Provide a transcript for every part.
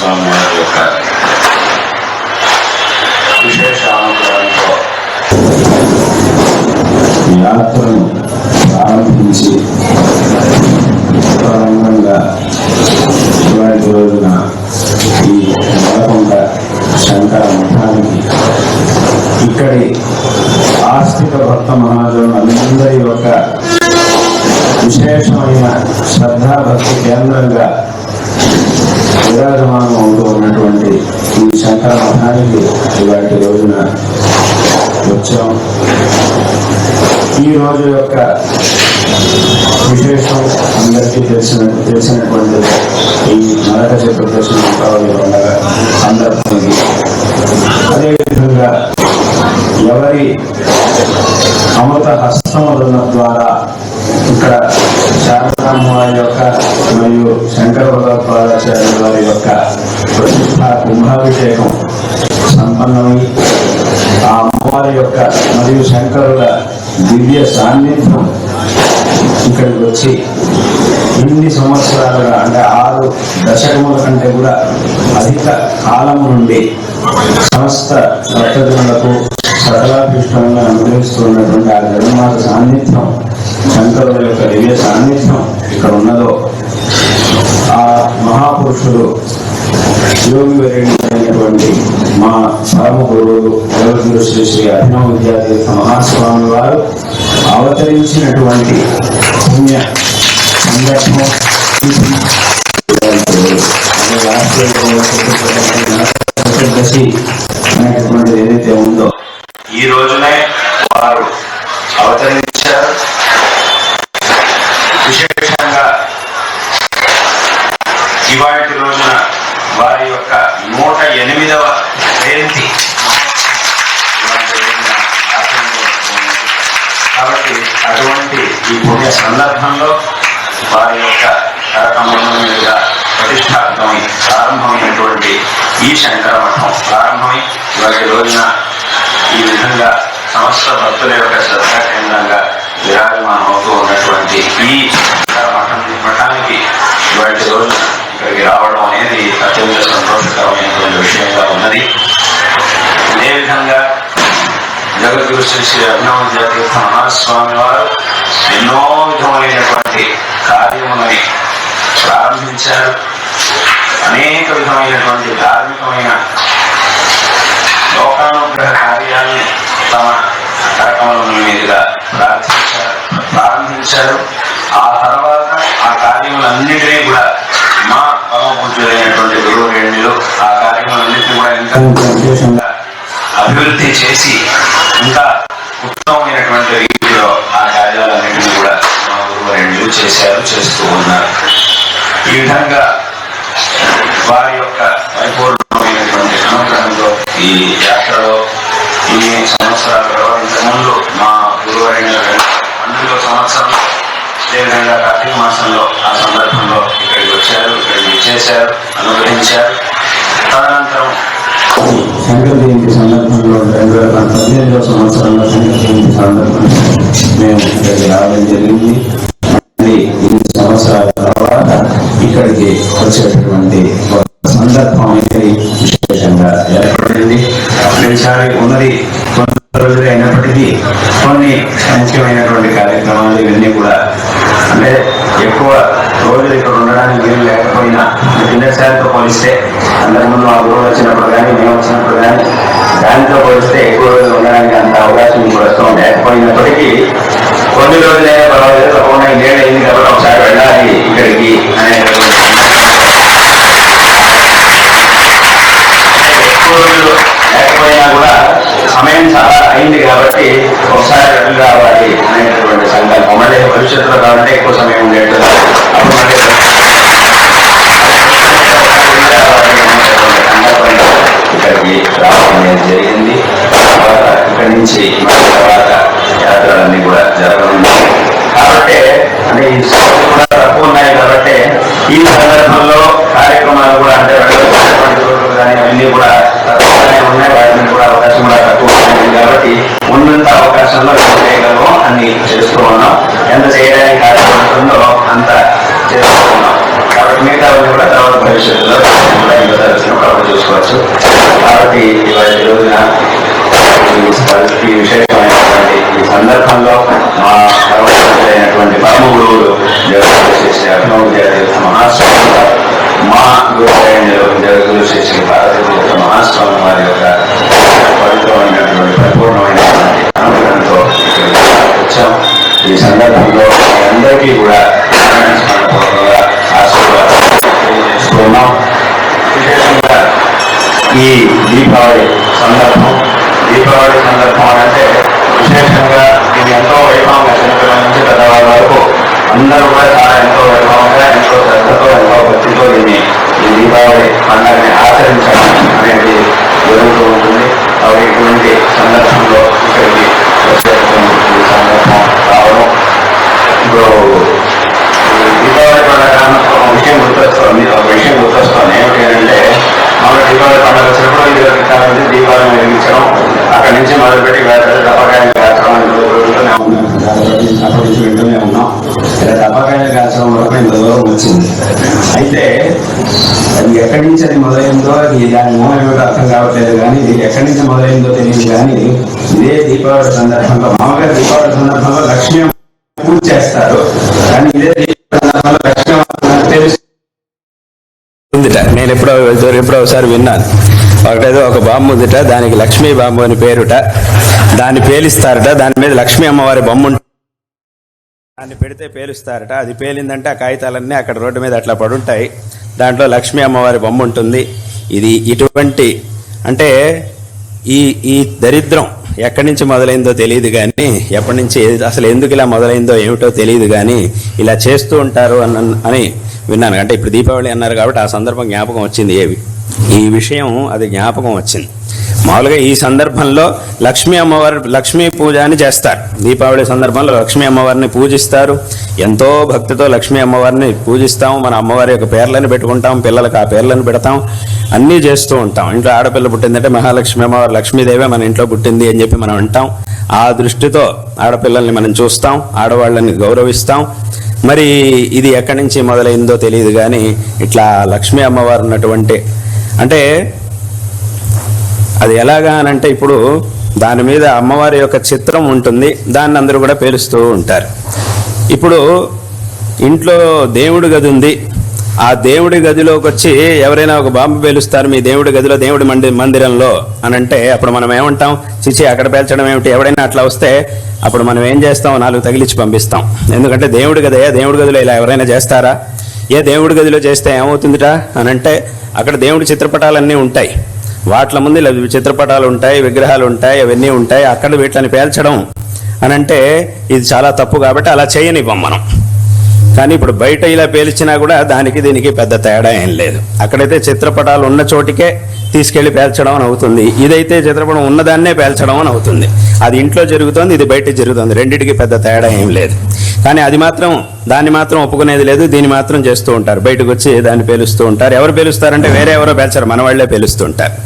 వారి యొక్క విశేష అనుగ్రహంతో యాత్రను ప్రారంభించి ప్రారంభంగా ఇవాటి రోజున ఈ నెలకొండ శంకర మఠానికి ఇక్కడి ఆస్తిక భక్త మహాజనులందరి యొక్క విశేషమైన శ్రద్ధాభక్తి కేంద్రంగా విరాజమానం మఠానికి ఇవాటి రోజున వచ్చాం. ఈ రోజు యొక్క విశేషం అందరికీ తెలిసిన తెలిసినటువంటి ఈ నరక చతుర్దశి దీపావళి పండుగ సందర్భంగా. అదేవిధంగా ఎవరి అమృత హస్తముల ద్వారా ఇక్కడ శారదామ్మ వారి యొక్క మరియు శంకర భగవత్పాదాచార్య వారి యొక్క ఆ కుంభాభిషేకం సంపన్నమై ఆ అమ్మవారి యొక్క మరియు శంకరుల దివ్య సాన్నిధ్యం ఇక్కడికి వచ్చి ఇన్ని సంవత్సరాలుగా అంటే ఆరు దశకముల కంటే కూడా అధిక కాలం నుండి సమస్త భక్తజనులకు సకలాభిష్టంగా అనుగ్రహిస్తున్నటువంటి ఆ జగన్మాత సాన్నిధ్యం శంకరుల యొక్క దివ్య సాన్నిధ్యం ఇక్కడ ఉన్నదో ఆ మహాపురుషుడు యోగి అయినటువంటి మా పరమ దేవగురు శ్రీ శ్రీ అభినవ విద్యాతీర్థ మహాస్వామి వారు అవతరించినటువంటి పుణ్య సందర్భం ఇది. సందర్భంలో వారి యొక్క కరకమలం మీద ప్రతిష్టాత్మకమై ప్రారంభమైనటువంటి ఈ శంకర మఠం ప్రారంభమై వారి రోజున ఈ విధంగా సమస్త భక్తుల యొక్క శ్రద్ధా కేంద్రంగా విరాజమానం అవుతూ ఉన్నటువంటి ఈ మఠం మఠానికి వాటి రోజున ఇక్కడికి రావడం అనేది అత్యంత సంతోషకరమైనటువంటి విషయంగా ఉన్నది. అదేవిధంగా జగద్గురు శ్రీ శ్రీ అభినవ జాతీర్థ మహాస్వామి వారు ఎన్నో విధమైనటువంటి కార్యములని ప్రారంభించారు. అనేక విధమైనటువంటి ధార్మికమైన లోకానుగ్రహ కార్యాలను తమ కార్యక్రమం మీదుగా ప్రార్థించారు ప్రారంభించారు. ఆ తర్వాత ఆ కార్యములన్నిటినీ కూడా మా పరమ పూజలైనటువంటి గురువు రేణులు ఆ కార్యములన్నింటినీ కూడా ఎంత విశేషంగా అభివృద్ధి చేసి ఇంకా ఉత్తమమైనటువంటి రీతిలో ఆ కార్యాలన్నింటినీ కూడా మా గురువు చేశారు చేస్తూ ఉన్నారు. ఈ విధంగా వారి యొక్క పరిపూర్ణమైనటువంటి అనుగ్రహంలో ఈ యాత్రలో ఈ సంవత్సరాలు ఇంతకుముందు మా గురువైన పన్నెండో సంవత్సరం అదేవిధంగా కార్తీక మాసంలో ఆ సందర్భంలో ఇక్కడికి వచ్చారు ఇక్కడికి చేశారు అనుగ్రహించారు. తదనంతరం శంకర జయంతి సందర్భంలో రెండు వేల పద్దెనిమిదవ సంవత్సరంలో శంకర జయంతి సందర్భంలో మేము ఇక్కడికి రావడం జరిగింది. మళ్ళీ ఎనిమిది సంవత్సరాల తర్వాత ఇక్కడికి వచ్చేటటువంటి సందర్భం అనేది విశేషంగా ఏర్పడింది. ప్రతిసారి ఉన్నది కొన్ని రోజులు అయినప్పటికీ కొన్ని ముఖ్యమైనటువంటి కార్యక్రమాలు ఇవన్నీ కూడా అంటే ఎక్కువ రోజులు ఇక్కడ ఉండడానికి వీలు లేకపోయినా కిందసారితో పోలిస్తే అందరి ముందు ఆ గురువు వచ్చిన పోయినప్పటికీ కొన్ని రోజులైనా పర్వాలేదు తప్పకుండా ఇంకేళ్ళు అయింది కాబట్టి ఒకసారి వెళ్ళాలి ఇక్కడికి అనేటటువంటి ఎక్కువ రోజులు లేకపోయినా కూడా సమయం చాలా అయింది కాబట్టి ఒకసారి వెళ్ళి రావాలి అనేటటువంటి సంకల్పం. మళ్ళీ భవిష్యత్తులో కావాలంటే ఎక్కువ సమయం ఉండేట్టు అప్పుడు మళ్ళీ మిగతా కూడా తర్వాత భవిష్యత్తులో కూడా ప్రభుత్వం వచ్చినప్పుడు చూసుకోవచ్చు. కాబట్టి ఇవాళ రోజున ఈ విశేషమైనటువంటి ఈ సందర్భంలో మా అయినటువంటి పరమ గురువులు జగద్గురు శ్రీ అభినవ మహాస్వామి మా గురువులు జగద్గురు శ్రీ భారతీయ మహాస్వామి వారి యొక్క పవిత్రమైనటువంటి పరిపూర్ణమైనటువంటి అనుగ్రహంతో వచ్చాం. ఈ సందర్భంలో అందరికీ కూడా ఈ దీపావళి సందర్భం. దీపావళి సందర్భం అంటే విశేషంగా ఇది ఎంతో వైభవంగా చిన్నపిల్లల నుంచి పెద్దవాళ్ళ వరకు అందరూ కూడా చాలా ఎంతో వైభవంగా ఎంతో శ్రద్ధతో ఎంతో భక్తితో దీన్ని ఈ దీపావళి పండుగని ఆచరించడం అనేది జరుగుతూ ఉంటుంది. అవి ఇటువంటి సందర్భంలో ఇక్కడికి వచ్చేటువంటి సందర్భం. సందర్భంలో మామగారు దీపావళి సందర్భంలో లక్ష్మీ పూజ చేస్తారు. కానీ ఇదే సందర్భంలో లక్ష్మీ తెలుసు ఉందిట. నేను ఎప్పుడో ఎప్పుడో ఒకసారి విన్నాను. ఒకటేదో ఒక బాంబు ఉందిట. దానికి లక్ష్మీ బాంబు అని పేరుట. దాన్ని పేలిస్తారట. దాని మీద లక్ష్మీ అమ్మవారి బొమ్మ దాన్ని పెడితే పేలుస్తారట. అది పేలిందంటే ఆ కాగితాలన్నీ అక్కడ రోడ్డు మీద అట్లా పడుంటాయి. దాంట్లో లక్ష్మీ అమ్మవారి బొమ్మ ఉంటుంది. ఇది ఇటువంటి అంటే ఈ ఈ దరిద్రం ఎక్కడి నుంచి మొదలైందో తెలియదు కానీ ఎప్పటి నుంచి అసలు ఎందుకు ఇలా మొదలైందో ఏమిటో తెలియదు కానీ ఇలా చేస్తూ ఉంటారు అని విన్నాను. అంటే ఇప్పుడు దీపావళి అన్నారు కాబట్టి ఆ సందర్భం జ్ఞాపకం వచ్చింది ఏవి? ఈ విషయం అది జ్ఞాపకం వచ్చింది. మామూలుగా ఈ సందర్భంలో లక్ష్మీ అమ్మవారి లక్ష్మీ పూజ అని చేస్తారు. దీపావళి సందర్భంలో లక్ష్మీ అమ్మవారిని పూజిస్తారు. ఎంతో భక్తితో లక్ష్మీ అమ్మవారిని పూజిస్తాం. మన అమ్మవారి యొక్క పేర్లను పెట్టుకుంటాం. పిల్లలకు ఆ పేర్లను పెడతాం. అన్నీ చేస్తూ ఉంటాం. ఇంట్లో ఆడపిల్ల పుట్టిందంటే మహాలక్ష్మి అమ్మవారు లక్ష్మీదేవే మన ఇంట్లో పుట్టింది అని చెప్పి మనం అంటాం. ఆ దృష్టితో ఆడపిల్లల్ని మనం చూస్తాం. ఆడవాళ్ళని గౌరవిస్తాం. మరి ఇది ఎక్కడి నుంచి మొదలైందో తెలియదు కానీ ఇట్లా లక్ష్మీ అమ్మవారు ఉన్నటువంటి అంటే అది ఎలాగా అని అంటే ఇప్పుడు దాని మీద అమ్మవారి యొక్క చిత్రం ఉంటుంది దాన్ని అందరూ కూడా పేలుస్తూ ఉంటారు. ఇప్పుడు ఇంట్లో దేవుడి గది ఉంది ఆ దేవుడి గదిలోకి వచ్చి ఎవరైనా ఒక బాంబు పేలుస్తారు మీ దేవుడి గదిలో దేవుడి మంది మందిరంలో అని అంటే అప్పుడు మనం ఏమంటాం? చిచి అక్కడ పేల్చడం ఏమిటి? ఎవడైనా అట్లా వస్తే అప్పుడు మనం ఏం చేస్తాం? నాలుగు తగిలించి పంపిస్తాం. ఎందుకంటే దేవుడి గదే దేవుడి గదిలో ఇలా ఎవరైనా చేస్తారా? ఏ దేవుడి గదిలో చేస్తే ఏమవుతుందిట అని అంటే అక్కడ దేవుడి చిత్రపటాలన్నీ ఉంటాయి. వాట్ల ముందు ఇలా చిత్రపటాలు ఉంటాయి విగ్రహాలు ఉంటాయి అవన్నీ ఉంటాయి. అక్కడ వీటిని పేల్చడం అని అంటే ఇది చాలా తప్పు కాబట్టి అలా చేయనివ్వం మనం. కానీ ఇప్పుడు బయట ఇలా పేల్చినా కూడా దానికి దీనికి పెద్ద తేడా ఏం లేదు. అక్కడైతే చిత్రపటాలు ఉన్న చోటికే తీసుకెళ్ళి పేల్చడం అని అవుతుంది. ఇదైతే చిత్రపటం ఉన్నదాన్నే పేల్చడం అని అవుతుంది. అది ఇంట్లో జరుగుతోంది ఇది బయట జరుగుతుంది. రెండింటికి పెద్ద తేడా ఏం లేదు. కానీ అది మాత్రం దాన్ని మాత్రం ఒప్పుకునేది లేదు దీన్ని మాత్రం చేస్తూ ఉంటారు. బయటకు వచ్చి దాన్ని పేలుస్తూ ఉంటారు. ఎవరు పేలుస్తారంటే వేరే ఎవరో పేల్చరు మన వాళ్ళే పేలుస్తుంటారు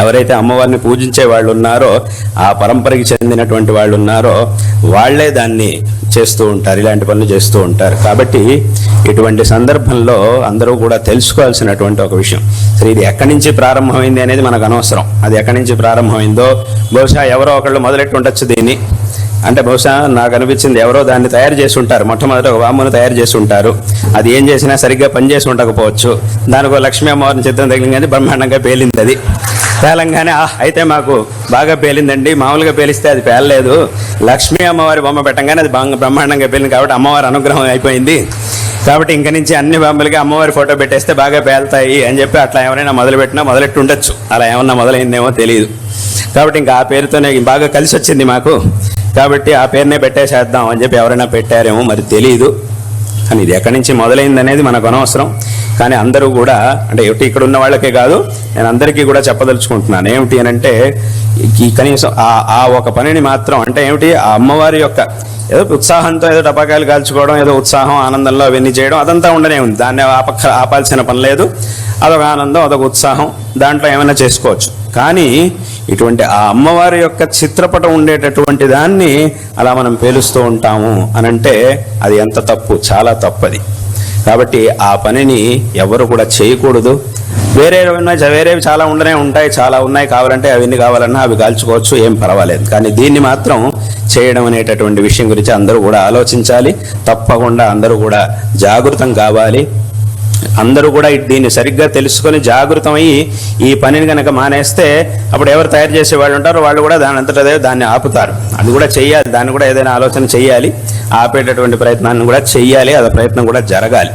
ఎవరైతే అమ్మవారిని పూజించే వాళ్ళు ఉన్నారో ఆ పరంపరకి చెందినటువంటి వాళ్ళు ఉన్నారో వాళ్ళే దాన్ని చేస్తూ ఉంటారు ఇలాంటి పనులు చేస్తూ ఉంటారు. కాబట్టి ఇటువంటి సందర్భంలో అందరూ కూడా తెలుసుకోవాల్సినటువంటి ఒక విషయం. సరే ఇది ఎక్కడి నుంచి ప్రారంభమైంది అనేది మనకు అనవసరం. అది ఎక్కడి నుంచి ప్రారంభమైందో బహుశా ఎవరో ఒకళ్ళు మొదలెట్టు ఉండొచ్చు దీన్ని. అంటే బహుశా నాకు అనిపించింది ఎవరో దాన్ని తయారు చేసి ఉంటారు. మొట్టమొదటి ఒక వామును తయారు చేసి ఉంటారు. అది ఏం చేసినా సరిగ్గా పనిచేసి ఉండకపోవచ్చు. దానికి ఒక లక్ష్మీ అమ్మవారిని చిత్రం తగిలింది బ్రహ్మాండంగా పేలింది అది పేలంగానే అయితే మాకు బాగా పేలిందండి. మామూలుగా పేలిస్తే అది పేలలేదు. లక్ష్మీ అమ్మవారి బొమ్మ పెట్టంగానే అది బాగా బ్రహ్మాండంగా పేలింది కాబట్టి అమ్మవారి అనుగ్రహం అయిపోయింది. కాబట్టి ఇంక నుంచి అన్ని బొమ్మలకి అమ్మవారి ఫోటో పెట్టేస్తే బాగా పేలుతాయి అని చెప్పి అట్లా ఎవరైనా మొదలుపెట్టినా మొదలెట్టి ఉండొచ్చు అలా ఏమన్నా మొదలైందేమో తెలియదు కాబట్టి ఇంకా ఆ పేరుతోనే బాగా కలిసి వచ్చింది మాకు. కాబట్టి ఆ పేరునే పెట్టేసేద్దాం అని చెప్పి ఎవరైనా పెట్టారేమో మరి తెలియదు కానీ ఇది ఎక్కడి నుంచి మొదలైంది అనేది మనకు అనవసరం. కానీ అందరూ కూడా అంటే ఏమిటి ఇక్కడ ఉన్న వాళ్ళకే కాదు నేను అందరికీ కూడా చెప్పదలుచుకుంటున్నాను. ఏమిటి అని అంటే ఈ కనీసం ఆ ఆ ఒక పనిని మాత్రం అంటే ఏమిటి ఆ అమ్మవారి యొక్క ఏదో ఉత్సాహంతో ఏదో టపాకాయలు కాల్చుకోవడం ఏదో ఉత్సాహం ఆనందంలో అవన్నీ చేయడం అదంతా ఉండనే ఉంది. దాన్ని ఆపక్క ఆపాల్సిన పని లేదు. అదొక ఆనందం అదొక ఉత్సాహం. దాంట్లో ఏమైనా చేసుకోవచ్చు. కానీ ఇటువంటి ఆ అమ్మవారి యొక్క చిత్రపటం ఉండేటటువంటి దాన్ని అలా మనం పేలుస్తూ ఉంటాము అనంటే అది ఎంత తప్పు? చాలా తప్పది. కాబట్టి ఆ పనిని ఎవరు కూడా చేయకూడదు. వేరే ఉన్నాయి వేరేవి చాలా ఉండనే ఉంటాయి చాలా ఉన్నాయి కావాలంటే అవన్నీ కావాలన్నా అవి కాల్చుకోవచ్చు ఏం పర్వాలేదు. కానీ దీన్ని మాత్రం చేయడం అనేటటువంటి విషయం గురించి అందరూ కూడా ఆలోచించాలి. తప్పకుండా అందరూ కూడా జాగృతం కావాలి. అందరూ కూడా దీన్ని సరిగ్గా తెలుసుకొని జాగృతమయ్యి ఈ పనిని కనుక మానేస్తే అప్పుడు ఎవరు తయారు చేసే వాళ్ళు ఉంటారో వాళ్ళు కూడా దాని అంతటా దాన్ని ఆపుతారు. అది కూడా చెయ్యాలి. దాన్ని కూడా ఏదైనా ఆలోచన చేయాలి ఆపేటటువంటి ప్రయత్నాన్ని కూడా చెయ్యాలి. అది ప్రయత్నం కూడా జరగాలి.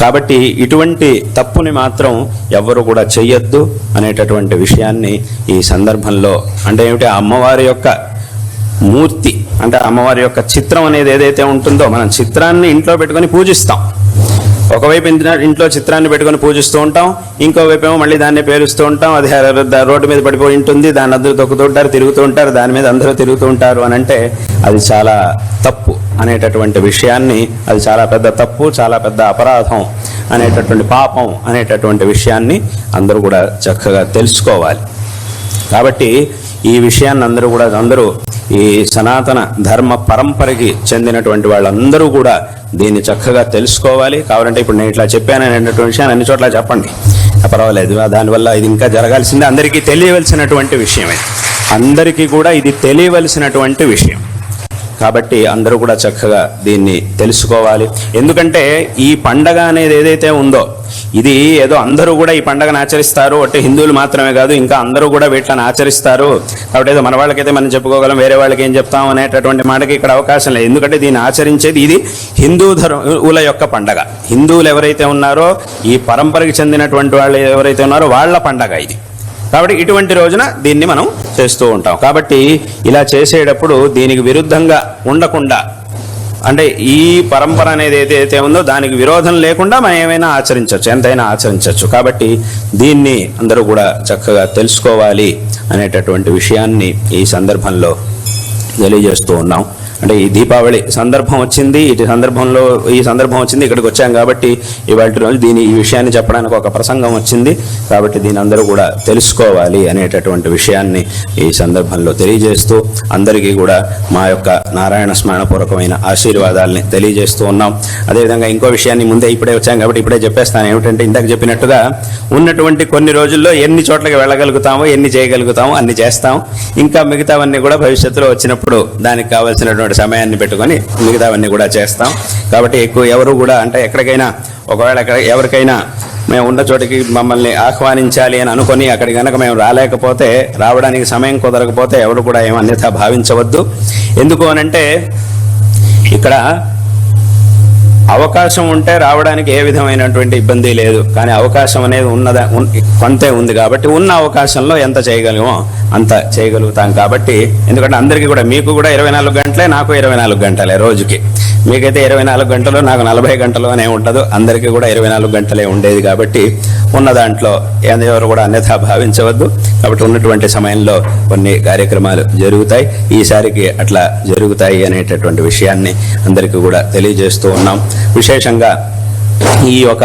కాబట్టి ఇటువంటి తప్పుని మాత్రం ఎవ్వరు కూడా చెయ్యొద్దు అనేటటువంటి విషయాన్ని ఈ సందర్భంలో అంటే ఏమిటి? ఆ అమ్మవారి యొక్క మూర్తి అంటే అమ్మవారి యొక్క చిత్రం అనేది ఏదైతే ఉంటుందో మనం చిత్రాన్ని ఇంట్లో పెట్టుకొని పూజిస్తాం. ఒకవైపు ఇంటి- ఇంట్లో చిత్రాన్ని పెట్టుకొని పూజిస్తూ ఉంటాం ఇంకోవైపు ఏమో మళ్ళీ దాన్ని పేరుస్తూ ఉంటాం. అది రోడ్డు మీద పడిపోయి ఉంటుంది దాన్ని అందరూ తొక్కుతూ ఉంటారు తిరుగుతూ ఉంటారు దాని మీద అందరూ తిరుగుతూ ఉంటారు అని అంటే అది చాలా తప్పు అనేటటువంటి విషయాన్ని అది చాలా పెద్ద తప్పు చాలా పెద్ద అపరాధం అనేటటువంటి పాపం అనేటటువంటి విషయాన్ని అందరూ కూడా చక్కగా తెలుసుకోవాలి. కాబట్టి ఈ విషయాన్ని అందరూ కూడా అందరూ ఈ సనాతన ధర్మ పరంపరకి చెందినటువంటి వాళ్ళందరూ కూడా దీన్ని చక్కగా తెలుసుకోవాలి. కావాలంటే ఇప్పుడు నేను ఇట్లా చెప్పాను అనేటువంటి విషయాన్ని అన్ని చోట్ల చెప్పండి. పర్వాలేదు. దానివల్ల ఇది ఇంకా జరగాల్సిందే. అందరికీ తెలియవలసినటువంటి విషయమే. అందరికీ కూడా ఇది తెలియవలసినటువంటి విషయం. కాబట్టి అందరూ కూడా చక్కగా దీన్ని తెలుసుకోవాలి. ఎందుకంటే ఈ పండగ అనేది ఏదైతే ఉందో ఇది ఏదో అందరూ కూడా ఈ పండగను ఆచరిస్తారు. అంటే హిందువులు మాత్రమే కాదు ఇంకా అందరూ కూడా వీటిని ఆచరిస్తారు. కాబట్టి ఏదో మన వాళ్ళకైతే మనం చెప్పుకోగలం వేరే వాళ్ళకి ఏం చెప్తాం అనేటటువంటి మాటకి ఇక్కడ అవకాశం లేదు. ఎందుకంటే దీన్ని ఆచరించేది ఇది హిందూ ధర్మల యొక్క పండగ. హిందువులు ఎవరైతే ఉన్నారో ఈ పరంపరకి చెందినటువంటి వాళ్ళు ఎవరైతే ఉన్నారో వాళ్ళ పండగ ఇది. కాబట్టి ఇటువంటి రోజున దీన్ని మనం చేస్తూ ఉంటాం. కాబట్టి ఇలా చేసేటప్పుడు దీనికి విరుద్ధంగా ఉండకుండా అంటే ఈ పరంపర అనేది ఏదైతే ఉందో దానికి విరోధం లేకుండా మనం ఏమైనా ఆచరించవచ్చు ఎంతైనా ఆచరించవచ్చు. కాబట్టి దీన్ని అందరూ కూడా చక్కగా తెలుసుకోవాలి అనేటటువంటి విషయాన్ని ఈ సందర్భంలో తెలియజేస్తూ ఉన్నాం. అంటే ఈ దీపావళి సందర్భం వచ్చింది ఇటు సందర్భంలో ఈ సందర్భం వచ్చింది ఇక్కడికి వచ్చాం కాబట్టి ఇవాళ రోజు దీని ఈ విషయాన్ని చెప్పడానికి ఒక ప్రసంగం వచ్చింది. కాబట్టి దీని అందరూ కూడా తెలుసుకోవాలి అనేటటువంటి విషయాన్ని ఈ సందర్భంలో తెలియజేస్తూ అందరికీ కూడా మా యొక్క నారాయణ స్మరణపూర్వకమైన ఆశీర్వాదాలని తెలియజేస్తూ ఉన్నాం. అదేవిధంగా ఇంకో విషయాన్ని ముందే ఇప్పుడే వచ్చాం కాబట్టి ఇప్పుడే చెప్పేస్తాను. ఏమిటంటే ఇందాక చెప్పినట్టుగా ఉన్నటువంటి కొన్ని రోజుల్లో ఎన్ని చోట్లకి వెళ్ళగలుగుతామో ఎన్ని చేయగలుగుతామో అన్ని చేస్తాం. ఇంకా మిగతావన్నీ కూడా భవిష్యత్తులో వచ్చినప్పుడు దానికి కావాల్సినటువంటి సమయాన్ని పెట్టుకొని మిగతావన్నీ కూడా చేస్తాం. కాబట్టి ఎక్కువ ఎవరు కూడా అంటే ఎక్కడికైనా ఒకవేళ ఎక్కడ ఎవరికైనా మేము ఉన్న చోటికి మమ్మల్ని ఆహ్వానించాలి అని అనుకొని అక్కడికి కనుక మేము రాలేకపోతే రావడానికి సమయం కుదరకపోతే ఎవరు కూడా ఏమన్యత భావించవద్దు. ఎందుకు అనంటే ఇక్కడ అవకాశం ఉంటే రావడానికి ఏ విధమైనటువంటి ఇబ్బంది లేదు. కానీ అవకాశం అనేది ఉన్నదా కొంతే ఉంది కాబట్టి ఉన్న అవకాశంలో ఎంత చేయగలమో అంత చేయగలుగుతాం కాబట్టి. ఎందుకంటే అందరికీ కూడా మీకు కూడా ఇరవై నాలుగు గంటలే నాకు ఇరవై నాలుగు గంటలే రోజుకి. మీకైతే ఇరవై నాలుగు గంటలు నాకు నలభై గంటలు అనే ఉండదు. అందరికీ కూడా ఇరవై నాలుగు గంటలే ఉండేది కాబట్టి ఉన్న దాంట్లో ఎవరు కూడా అన్యథా భావించవద్దు. కాబట్టి ఉన్నటువంటి సమయంలో కొన్ని కార్యక్రమాలు జరుగుతాయి. ఈసారికి అట్లా జరుగుతాయి అనేటటువంటి విషయాన్ని అందరికీ కూడా తెలియజేస్తూ ఉన్నాం. విశేషంగా ఈ యొక్క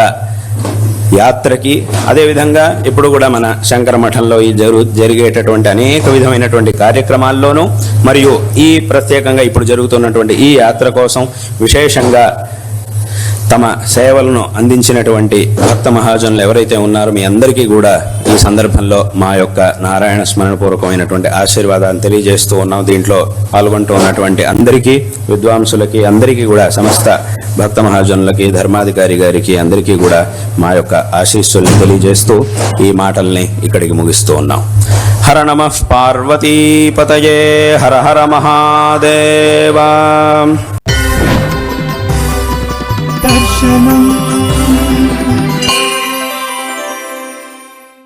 యాత్రకి. అదేవిధంగా ఇప్పుడు కూడా మన శంకర మఠంలో ఈ జరు జరిగేటటువంటి అనేక విధమైనటువంటి కార్యక్రమాల్లోనూ మరియు ఈ ప్రత్యేకంగా ఇప్పుడు జరుగుతున్నటువంటి ఈ యాత్ర కోసం విశేషంగా తమ సేవలను అందించినటువంటి భక్త మహాజనులు ఎవరైతే ఉన్నారో మీ అందరికీ కూడా ఈ సందర్భంలో మా యొక్క నారాయణ స్మరణపూర్వకమైనటువంటి ఆశీర్వాదాన్ని తెలియజేస్తూ ఉన్నాం. దీంట్లో పాల్గొంటూ ఉన్నటువంటి అందరికీ విద్వాంసులకి అందరికీ కూడా సమస్త భక్త మహాజనులకి ధర్మాధికారి గారికి అందరికీ కూడా మా యొక్క ఆశీస్సుల్ని తెలియజేస్తూ ఈ మాటల్ని ఇక్కడికి ముగిస్తూ ఉన్నాం. హర నమ పార్వతీపతయే హర హర మహాదేవా. 什么？